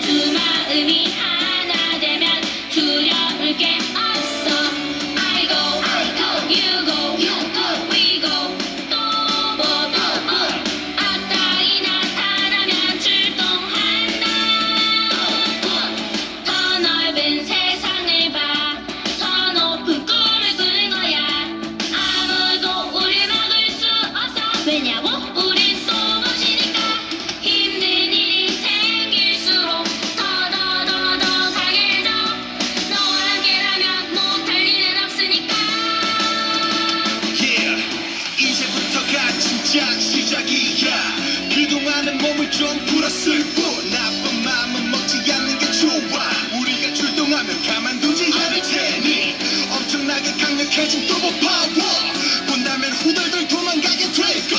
주마음이 하나 되면 두려울게. 이제부터가 진짜 시작이야. 그동안은 몸을 좀 풀었을 뿐. 나쁜 마음은 먹지 않는 게 좋아. 우리가 출동하면 가만두지 않을 테니. 엄청나게 강력해진 또 뭐 파워. 본다면 후덜덜 도망가게 될걸